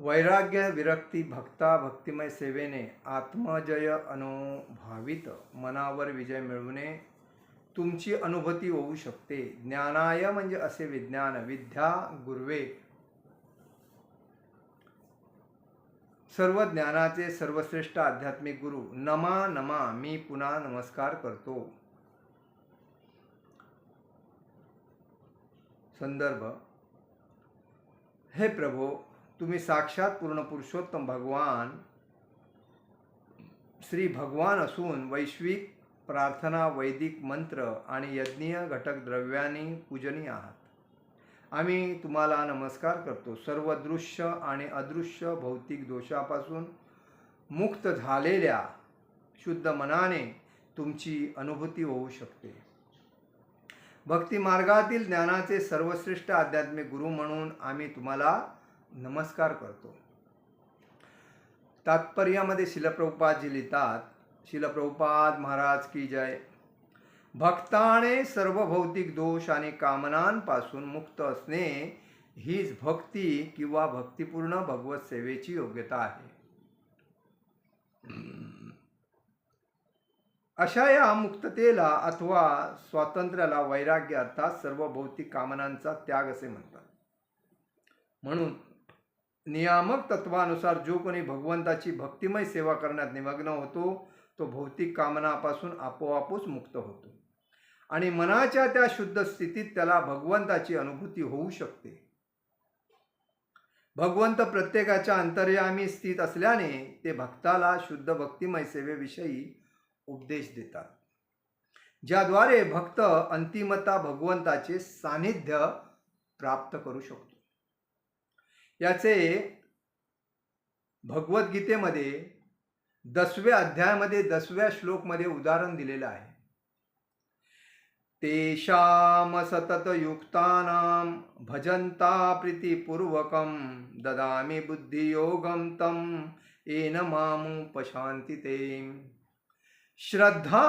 वैराग्य विरक्ती भक्ता भक्तिमय सेवेने आत्मजय अनुभावित मनावर विजय मिळवणे तुमची अनुभूती होऊ शकते. ज्ञानाय म्हणजे असे विज्ञान. विद्या गुर्वे. सर्व ज्ञानाचे सर्वश्रेष्ठ आध्यात्मिक गुरु. नमा नमा मी पुन्हा नमस्कार करतो. संदर्भ. हे प्रभो तुम्ही साक्षात पूर्ण पुरुषोत्तम भगवान श्री भगवान असून वैश्विक प्रार्थना वैदिक मंत्र आणि यज्ञीय घटक द्रव्यांनी पूजनीय आहात. आम्ही तुम्हाला नमस्कार करतो. सर्व दृश्य आणि अदृश्य भौतिक दोषापासून मुक्त झालेल्या शुद्ध मनाने तुमची अनुभूती होऊ शकते. भक्तिमार्गातील ज्ञानाचे सर्वश्रेष्ठ आध्यात्मिक गुरु म्हणून आम्ही तुम्हाला नमस्कार करतो. तात्पर्यामध्ये शिलप्रभुपादजी लिहितात शिलप्रभुपाद महाराज की जय. भक्ताने सर्व भौतिक दोष आणि कामनांपासून मुक्त असणे हीच भक्ती किंवा भक्तिपूर्ण भगवत सेवेची योग्यता आहे. अशा या मुक्ततेला अथवा स्वातंत्र्याला वैराग्य अर्थात सर्व भौतिक कामनांचा त्याग असे म्हणतात. म्हणून नियामक तत्वानुसार जो कोणी भगवंताची भक्तिमय सेवा करण्यात निमग्न होतो तो भौतिक कामनापासून आपोआपच मुक्त होतो. आणि मनाच्या त्या शुद्ध स्थितीत त्याला भगवंताची अनुभूती होऊ शकते. भगवंत प्रत्येकाच्या अंतर्यामी स्थित असल्याने ते भक्ताला शुद्ध भक्तिमय सेवेविषयी उपदेश देतात. ज्याद्वारे भक्त अंतिमता भगवंताचे सानिध्य प्राप्त करू शकतो. याचे भगवद्गीतेमध्ये दसव्या अध्यायामध्ये दसव्या श्लोकमध्ये उदाहरण दिलेलं आहे. तेषाम सततयुक्तानां भजन्ता प्रीतिपूर्वकं ददामि बुद्धियोगं तं येन मामुपशान्ति ते श्रद्धा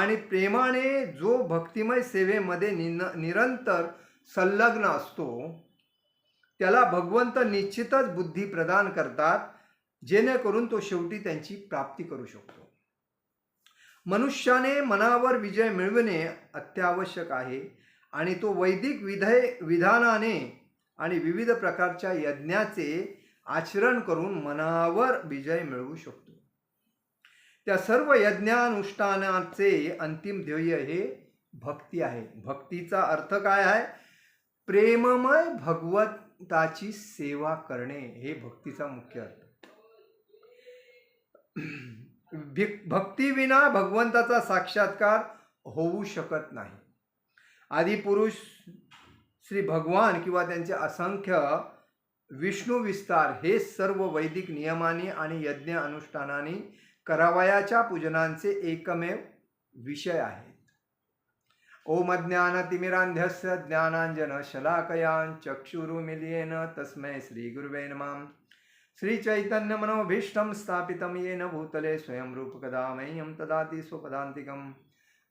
आणि प्रेमाने जो भक्तिमय सेवेमध्ये निन निरंतर संलग्न असतो त्याला भगवंत निश्चितच बुद्धी प्रदान करतात जेणेकरून तो शेवटी त्यांची प्राप्ती करू शकतो. मनुष्याने मनावर विजय मिळविणे अत्यावश्यक आहे आणि तो वैदिक विधय विधानाने आणि विविध प्रकारच्या यज्ञाचे आचरण करून मनावर विजय मिळवू शकतो. त्या सर्व यज्ञानुष्ठानाचे अंतिम ध्येय हे भक्ती आहे. भक्तीचा अर्थ काय आहे? प्रेममय भगवत भगवंताची सेवा करणे हे भक्तीचा मुख्य अर्थ. भिक- भक्तीविना भगवंताचा साक्षात्कार होऊ शकत नाही. आदिपुरुष श्री भगवान किंवा त्यांचे असंख्य विष्णू विस्तार हे सर्व वैदिक नियमाने आणि यज्ञ अनुष्ठानाने करावयाच्या पूजनांचे एकमेव विषय आहेत. ओम ज्ञानतिमिरांध्यस्य ज्ञानांजन शलाकयान चक्षुरुमिलियेन तस्मै श्री गुरुवे नमः। श्रीचैतन्य स्थापितं येन भूतले स्वयं रूपकदा मह्यं तदाति स्वपदान्तिकं।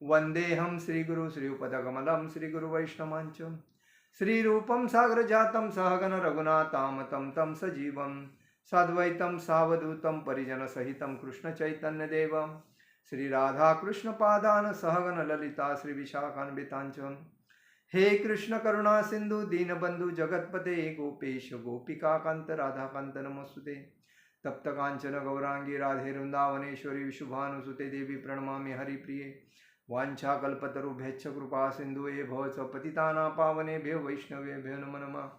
वन्देऽहं श्रीगुरु श्रीयुपदकमलं श्रीगुरुवैष्णवाञ्च। श्रीरूपं सागरजातं सहगन रघुनाथामतं तं सजीवं। साद्वैतं सावधूतं परिजनसहितं श्री राधा कृष्ण पादान सहगन ललिता, श्री विशाखान्वितांचन हे कृष्ण करुणा सिंधु, दीनबंधु जगतपते, गोपेश गोपिका कांत राधा कांत नमस्ते तप्त कांचन गौरांगी, राधे वृंदावनेश्वरी, विशुभानुसुते देवी प्रणमा हरिप्रिय। वाछा कल्पतरुभ्यच्छ कृपा सिंधु ये भवच पतिता पावने भ्यो वैष्णवे भ्यो नम।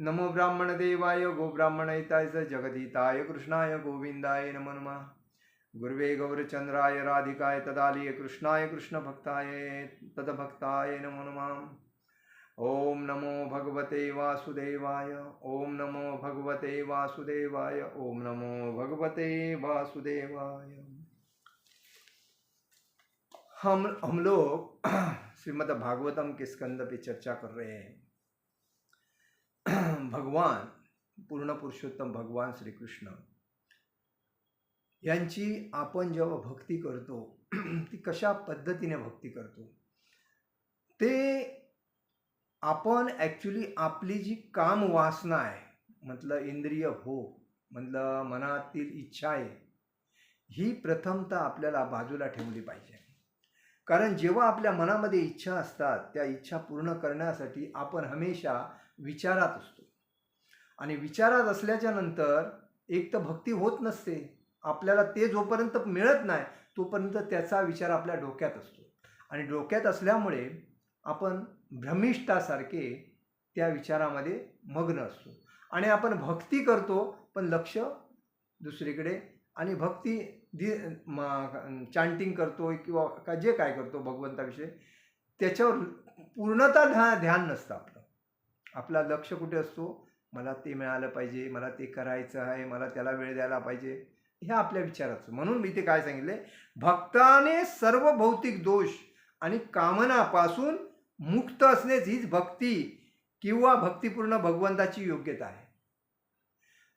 नम नमो ब्राह्मण देवाय गोब्राह्मणताय जगदीताय, कृष्णाय गोविंदाय नम नमः। गुर्वे गौरचन्द्राय राधिकाय तदालिय कृष्णाय कृष्णभक्ताय तदभक्ताय नमो नमः। ॐ नमो भगवते वासुदेवाय ॐ नमो भगवते वासुदेवाय ॐ नमो भगवते वासुदेवाय। हम हम लोग श्रीमद् भागवतम के स्कंद पे चर्चा कर रहे हैं। भगवान, पूर्ण पुरुषोत्तम भगवान श्री कृष्ण। यांची आपण जेव्हा भक्ती करतो ती कशा पद्धतीने भक्ती करतो? ते आपण ॲक्च्युली आपली जी काम वासना आहे म्हटलं इंद्रिय हो म्हटलं मनातील इच्छा आहे ही प्रथमतः आपल्याला बाजूला ठेवली पाहिजे. कारण जेव्हा आपल्या मनामध्ये इच्छा असतात त्या इच्छा पूर्ण करण्यासाठी आपण हमेशा विचारात असतो. आणि विचारात असल्याच्या नंतर एक तर भक्ती होत नसते. आपल्याला ते जोपर्यंत मिळत नाही तोपर्यंत त्याचा विचार आपल्या डोक्यात असतो. आणि डोक्यात असल्यामुळे आपण भ्रमिष्ठासारखे त्या विचारामध्ये मग्न असतो. आणि आपण भक्ती करतो पण लक्ष दुसरीकडे आणि भक्ती दि चांटिंग करतो किंवा का जे काय करतो भगवंताविषयी त्याच्यावर पूर्णतः ध्या ध्यान नसतं आपलं. आपला लक्ष कुठे असतो? मला ते मिळालं पाहिजे मला ते करायचं आहे मला त्याला वेळ द्यायला पाहिजे. ह्या आपल्या विचाराचं. म्हणून मी ते काय सांगितले भक्ताने सर्व भौतिक दोष आणि कामनापासून मुक्त असणेच हीच भक्ती किंवा भक्तिपूर्ण भगवंताची योग्यता आहे.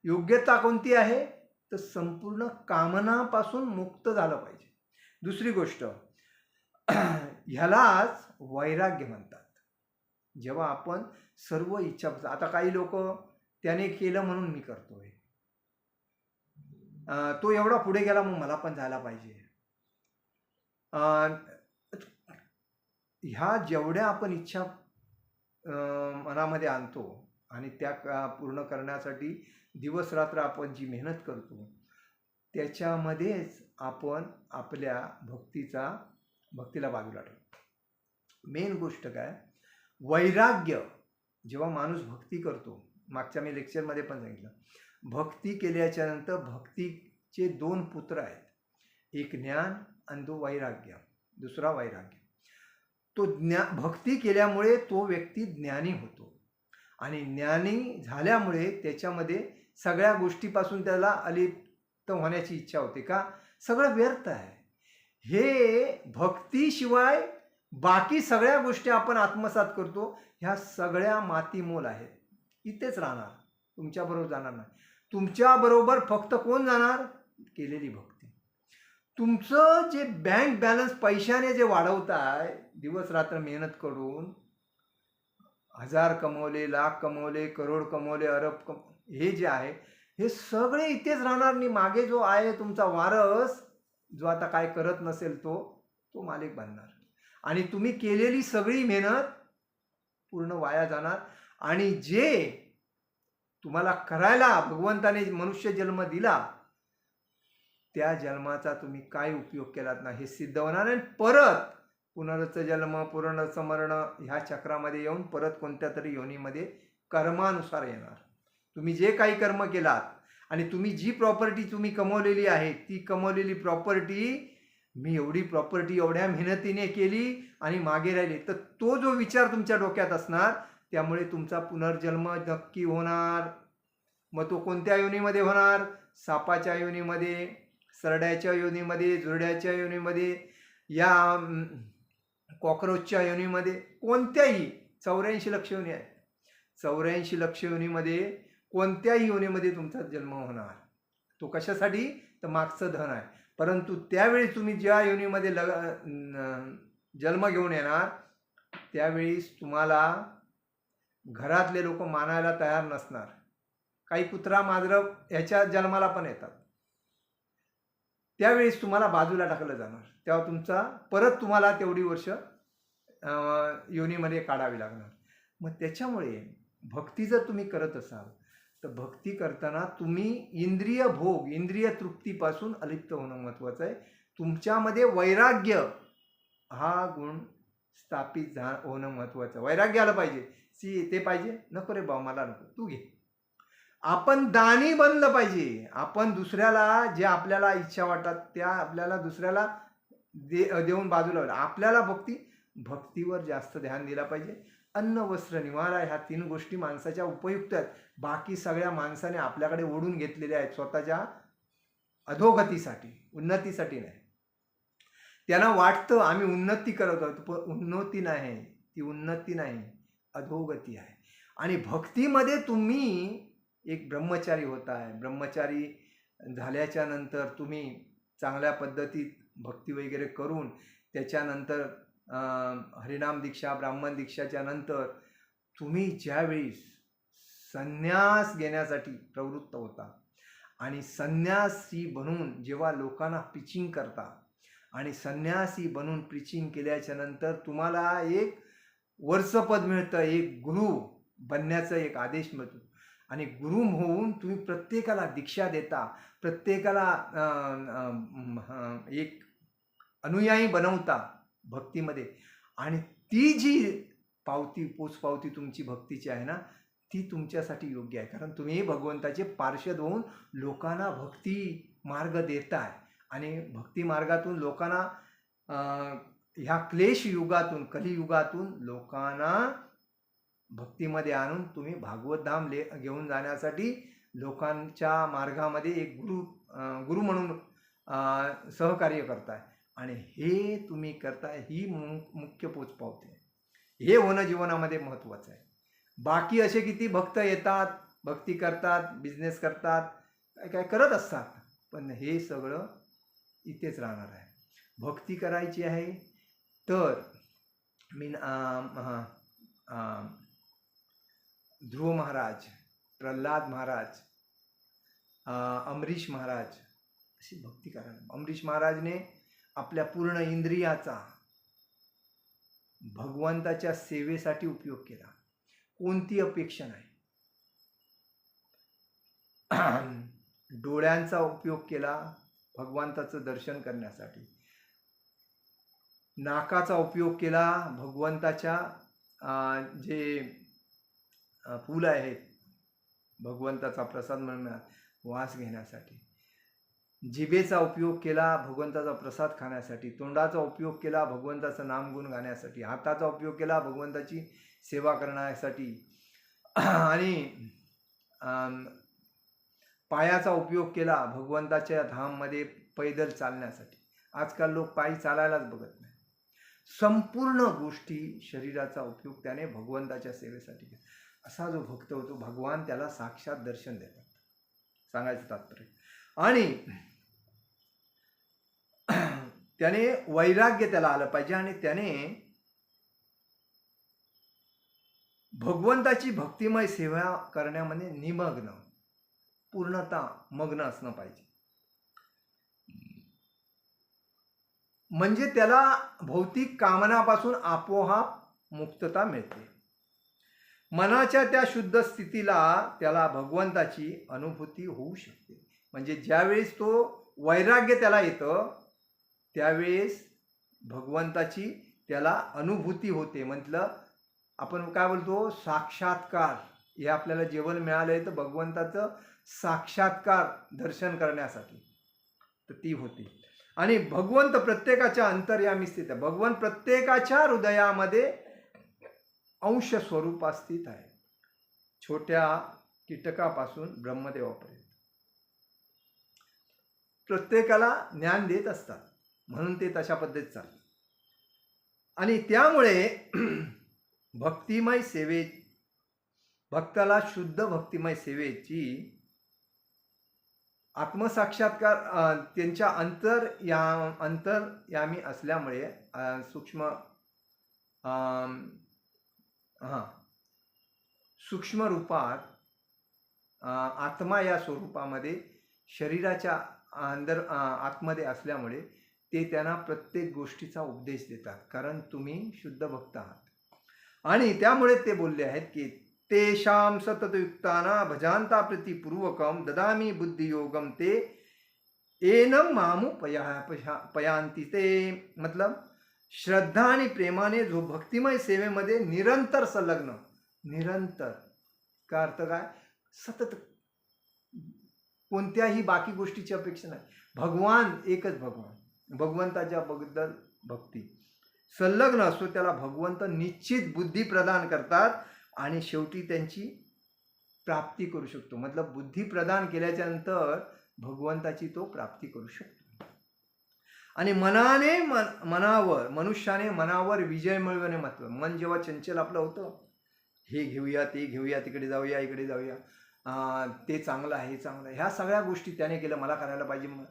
योग्यता कोणती आहे? तर संपूर्ण कामनापासून मुक्त झालं पाहिजे. दुसरी गोष्ट ह्यालाच वैराग्य म्हणतात. जेव्हा आपण सर्व इच्छा आता काही लोक त्याने केलं म्हणून मी करतोय. तो एवढा पुढे गेला मग मला पण जायला पाहिजे. ह्या जेवढ्या आपण इच्छा मनामध्ये आणतो आणि त्या का- पूर्ण करण्यासाठी दिवस रात्र आपण जी मेहनत करतो त्याच्यामध्येच आपण आपल्या भक्तीचा भक्तीला बाजूला ठेवतो. मेन गोष्ट काय? वैराग्य. जेव्हा माणूस भक्ती करतो मागच्या मी लेक्चरमध्ये पण सांगितलं भक्ती केल्याच्यानंतर भक्तीचे दोन पुत्र आहेत. एक ज्ञान आणि तो वैराग्य दुसरा वैराग्य. तो ज्ञा भक्ती केल्यामुळे तो व्यक्ती ज्ञानी होतो. आणि ज्ञानी झाल्यामुळे त्याच्यामध्ये सगळ्या गोष्टीपासून त्याला अलिप्त होण्याची इच्छा होते का? सगळं व्यर्थ आहे. हे भक्तीशिवाय बाकी सगळ्या गोष्टी आपण आत्मसात करतो ह्या सगळ्या मातीमोल आहेत. इथेच राहणार. तुमच्याबरोबर जाणार नाही. तुमच्याबरोबर फक्त कोण जाणार? केलेली भक्ती. तुमचं जे बँक बॅलन्स पैशाने जे वाढवताय दिवस रात्र मेहनत करून हजार कमवले लाख कमवले करोड कमवले अरब कम हे जे आहे हे सगळे इथेच राहणार. नाही मागे जो आहे तुमचा वारस जो आता काय करत नसेल तो तो मालिक बनणार. आणि तुम्ही केलेली सगळी मेहनत पूर्ण वाया जाणार. आणि जे तुम्हाला करायला भगवंताने मनुष्य जन्म दिला त्या जन्माचा तुम्ही काय उपयोग केलात ना हे सिद्ध होणार आणि परत पुनरच जन्म पुनर्समरण ह्या चक्रामध्ये येऊन परत कोणत्या तरी योनीमध्ये कर्मानुसार येणार. तुम्ही जे काही कर्म केलात आणि तुम्ही जी प्रॉपर्टी तुम्ही कमवलेली आहे ती कमवलेली प्रॉपर्टी मी एवढी प्रॉपर्टी एवढ्या मेहनतीने केली आणि मागे राहिली तर तो जो विचार तुमच्या डोक्यात असणार त्यामुळे तुमचा पुनर्जन्म नक्की होणार. मग तो कोणत्या योनीमध्ये होणार? सापाच्या योनीमध्ये सरड्याच्या योनीमध्ये जुरड्याच्या योनीमध्ये या कॉक्रोचच्या योनीमध्ये कोणत्याही चौऱ्याऐंशी लक्ष योनी आहे. चौऱ्याऐंशी लक्ष योनीमध्ये कोणत्याही योनीमध्ये तुमचा जन्म होणार. तो कशासाठी? तर मागचं धन आहे. परंतु त्यावेळी तुम्ही ज्या योनीमध्ये लग जन्म घेऊन येणार त्यावेळीस तुम्हाला घरातले लोक मानायला तयार नसणार. काही कुत्रा मांजरं ह्याच्या जन्माला पण येतात. त्यावेळेस तुम्हाला बाजूला टाकलं जाणार. तेव्हा तुमचा परत तुम्हाला तेवढी वर्ष योनीमध्ये काढावी लागणार. मग त्याच्यामुळे भक्ती जर तुम्ही करत असाल तर भक्ती करताना तुम्ही इंद्रिय भोग इंद्रिय तृप्तीपासून अलिप्त होणं महत्त्वाचं आहे. तुमच्यामध्ये वैराग्य हा गुण स्थापित झा होणं महत्त्वाचं वैराग्य आलं पाहिजे. सी ते पाहिजे. नको रे भाऊ मला नको. तू घे. आपण दानी बनलं पाहिजे. आपण दुसऱ्याला जे आपल्याला इच्छा वाटतात त्या आपल्याला दुसऱ्याला दे देऊन बाजूला आपल्याला भक्ती भक्तीवर जास्त ध्यान दिला पाहिजे. अन्न वस्त्र निवारा ह्या तीन गोष्टी माणसाच्या उपयुक्त आहेत. बाकी सगळ्या माणसाने आपल्याकडे ओढून घेतलेल्या आहेत. स्वतःच्या अधोगतीसाठी उन्नतीसाठी नाही. त्यांना वाटतं आम्ही उन्नती करत आहोत पण उन्नती नाही. ती उन्नती नाही. अधोगती आहे. आणि भक्तीमध्ये तुम्ही एक ब्रह्मचारी होता आहे ब्रह्मचारी झाल्याच्यानंतर तुम्ही चांगल्या पद्धतीत भक्ती वगैरे करून त्याच्यानंतर हरिनाम दीक्षा ब्राह्मण दीक्षाच्या नंतर तुम्ही ज्यावेळी संन्यास घेण्यासाठी प्रवृत्त होता आणि संन्यासी बनून जेव्हा लोकांना पिचिंग करता आणि संन्यासी बनून पिचिंग केल्याच्यानंतर तुम्हाला एक वर्षपद मिळतं एक गुरु बनण्याचा एक आदेश मिळतो. आणि गुरु होऊन तुम्ही प्रत्येकाला दीक्षा देता प्रत्येकाला एक अनुयायी बनवता भक्तीमध्ये. आणि ती जी पावती पोचपावती तुमची भक्तीची आहे ना ती तुमच्यासाठी योग्य आहे. कारण तुम्ही भगवंताचे पार्षद होऊन लोकांना भक्ती मार्ग देताय. आणि भक्ती मार्गातून लोकांना ह्या क्लेश युगातून कलियुगातून लोकांना भक्तीमध्ये आणून तुम्ही भागवत धाम ले घेऊन जाण्यासाठी लोकांच्या मार्गामध्ये एक गुरु गुरु म्हणून सहकार्य करताय. आणि हे तुम्ही करताय ही मु- मुख्य पोच पावते. हे होणं जीवनामध्ये महत्त्वाचं आहे. बाकी असे किती भक्त येतात भक्ती करतात बिझनेस करतात काय काय करत असतात पण हे सगळं इथेच राहणार आहे. भक्ती करायची आहे तर मी ध्रुव महाराज प्रल्हाद महाराज अमरीश महाराज अशी भक्ती करा अमरीश महाराजने आपल्या पूर्ण इंद्रियाचा भगवंताच्या सेवेसाठी उपयोग केला. कोणती अपेक्षा नाही. डोळ्यांचा उपयोग केला भगवंताचं दर्शन करण्यासाठी. नाकाचा उपयोग केला भगवंताच्या जे फुलं आहेत भगवंताचा प्रसाद म्हणून वास घेण्यासाठी. जिभेचा उपयोग केला भगवंताचा प्रसाद खाण्यासाठी. तोंडाचा उपयोग केला भगवंताचं नामगुण गाण्यासाठी. हाताचा उपयोग केला भगवंताची सेवा करण्यासाठी. आणि पायाचा उपयोग केला भगवंताच्या धाममध्ये पैदल चालण्यासाठी. आजकाल लोक पायी चालायलाच बघत नाही. संपूर्ण गोष्टी शरीराचा उपयोग त्याने भगवंताच्या सेवेसाठी केला. असा जो भक्त होतो भगवान त्याला साक्षात दर्शन देतात. सांगायचं तात्पर्य. आणि त्याने वैराग्य त्याला आलं पाहिजे आणि त्याने भगवंताची भक्तिमय सेवा करण्यामध्ये निमग्न पूर्णता मग्न असणं पाहिजे. म्हणजे त्याला भौतिक कामनापासून आपोआप मुक्तता मिळते. मनाच्या त्या शुद्ध स्थितीला त्याला भगवंताची अनुभूती होऊ शकते. म्हणजे ज्यावेळेस तो वैराग्य त्याला येतं त्यावेळेस भगवंताची त्याला अनुभूती होते. म्हटलं आपण काय बोलतो? साक्षात्कार. हे आपल्याला जेवण मिळालं आहे तर भगवंताचं साक्षात्कार दर्शन करण्यासाठी. तर ती होती. आणि भगवंत प्रत्येकाच्या अंतर्यामी स्थित आहे. भगवंत प्रत्येकाच्या हृदयामध्ये अंश स्वरूपात स्थित आहे. छोट्या कीटकापासून ब्रह्मदेवापर्यंत. प्रत्येकाला ज्ञान देत असतात. म्हणून ते तशा पद्धतीत चालतात. आणि त्यामुळे भक्तिमय सेवे भक्ताला शुद्ध भक्तिमय सेवेची आत्मसाक्षात्कार त्यांच्या अंतर या अंतरयामी असल्यामुळे सूक्ष्म हां सूक्ष्म रूपात आत्मा या स्वरूपामध्ये शरीराच्या अंदर आतमध्ये असल्यामुळे ते त्यांना प्रत्येक गोष्टीचा उपदेश देतात. कारण तुम्ही शुद्ध भक्त आहात. आणि त्यामुळे ते बोलले आहेत की तेषां सततयुक्ताना भजांता प्रतिपूर्वकं ददामी बुद्धियोगम ते। एनम मामू पया पशा पयांती ते। मतलब श्रद्धा आणि प्रेमाने जो भक्तिमय सेवेमध्ये निरंतर संलग्न निरंतर का अर्थ काय? सतत कोणत्याही बाकी गोष्टीची अपेक्षा नाही. भगवान एकच भगवान भगवंताच्या बद्दल भक्ती. संलग्न असतो त्याला भगवंत निश्चित बुद्धी प्रदान करतात. आणि शेवटी त्यांची प्राप्ती करू शकतो. मतलब बुद्धी प्रदान केल्याच्यानंतर भगवंताची तो प्राप्ती करू शकतो. आणि मनाने मन मनावर मनुष्याने मनावर विजय मिळवणे महत्त्व मन जेव्हा चंचल आपलं होतं हे घेऊया ते घेऊया तिकडे जाऊया इकडे जाऊया. ते चांगलं आहे हे चांगलं आहे. ह्या सगळ्या गोष्टी त्याने केलं मला करायला पाहिजे मग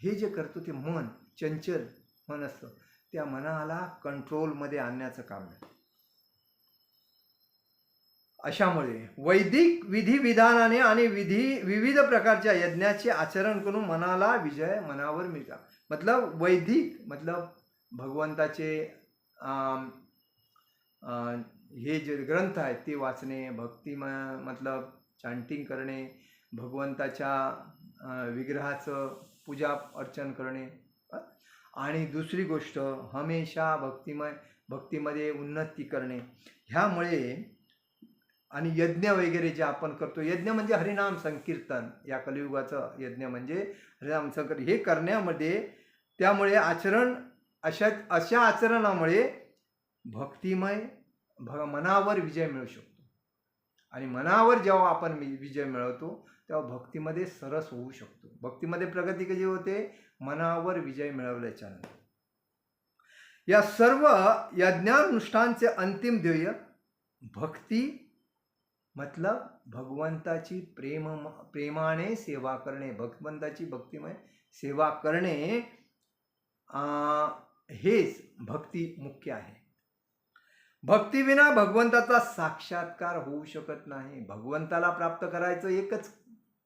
हे जे करतो ते मन चंचल मन असतं. त्या मनाला कंट्रोलमध्ये आणण्याचं काम आहे. अशामुळे वैदिक विधिविधानाने आणि विधी विविध प्रकारच्या यज्ञाचे आचरण करून मनाला विजय मनावर मिळता. मतलब वैदिक मतलब भगवंताचे हे जे ग्रंथ आहेत ते वाचणे भक्ती म मतलब चांटिंग करणे भगवंताच्या विग्रहाचं पूजा अर्चन करणे. आणि दुसरी गोष्ट हमेशा भक्तिमय भक्तीमध्ये उन्नती करणे. ह्यामुळे आणि यज्ञ वगैरे जे आपण करतो यज्ञ म्हणजे हरिनाम संकीर्तन. या कलियुगाचं यज्ञ म्हणजे हरिनाम संकीर्तन. हे करण्यामध्ये त्यामुळे आचरण अशा अशा आचरणामुळे भक्तिमय भ मनावर विजय मिळू शकतो. आणि मनावर जेव्हा आपण वि- विजय मिळवतो तेव्हा भक्तीमध्ये सरस होऊ शकतो. भक्तीमध्ये प्रगती कशी होते? मनावर विजय मिळवल्याच्यानंतर या सर्व यज्ञानुष्ठानचे अंतिम ध्येय भक्ती मतलब भगवंताची प्रेम प्रेमाने सेवा करणे भगवंताची भक्तिमय सेवा करणे हेच भक्ती मुख्य आहे. भक्तीविना भगवंताचा साक्षात्कार होऊ शकत नाही. भगवंताला प्राप्त करायचं एकच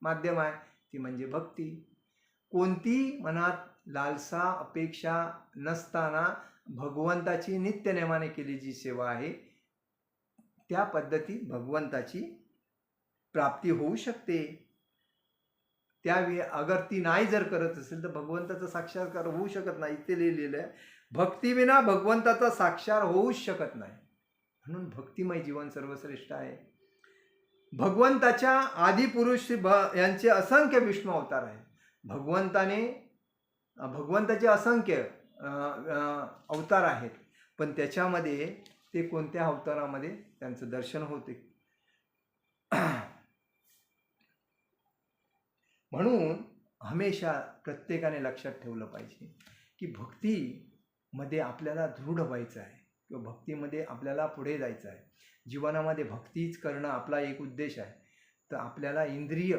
माध्यम आहे ती म्हणजे भक्ती. कोणती मनात लालसा अपेक्षा नसताना भगवंताची नित्यनेमाने केली जी सेवा आहे त्या पद्धतीत भगवंताची प्राप्ती होऊ शकते. त्यावेळी अगर ती नाही जर करत असेल तर भगवंताचा साक्षात्कार होऊ शकत नाही इथे लिहिलेलं आहे. भक्तीविना भगवंताचा साक्षार होऊच शकत नाही. म्हणून भक्तिमय जीवन सर्वश्रेष्ठ आहे. भगवंताच्या आदिपुरुष भ यांचे असंख्य विष्णू अवतार आहेत. भगवंताने भगवंताचे असंख्य अवतार आहेत. पण त्याच्यामध्ये ते कोणत्या अवतारामध्ये? त्यांचं दर्शन होते. म्हणून हमेशा प्रत्येकाने लक्षात ठेवलं पाहिजे की भक्तीमध्ये आपल्याला दृढ व्हायचं आहे किंवा भक्तीमध्ये आपल्याला पुढे जायचं आहे. जीवनामध्ये भक्तीच करणं आपला एक उद्देश आहे. तर आपल्याला इंद्रिय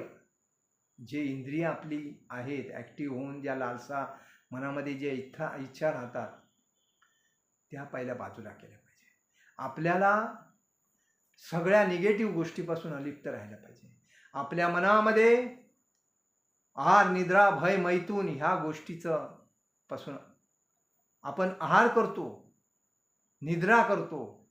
जे इंद्रिय आपली आहेत ॲक्टिव्ह होऊन ज्या लालसा मनामध्ये जे इच्छा इच्छा राहतात त्या पहिल्या बाजूला केल्या पाहिजे. आपल्याला सगळ्या निगेटिव्ह गोष्टीपासून अलिप्त राहायला पाहिजे. आपल्या मनामध्ये आहार निद्रा भय मैथून ह्या गोष्टीचं पासून आपण आहार करतो निद्रा करतो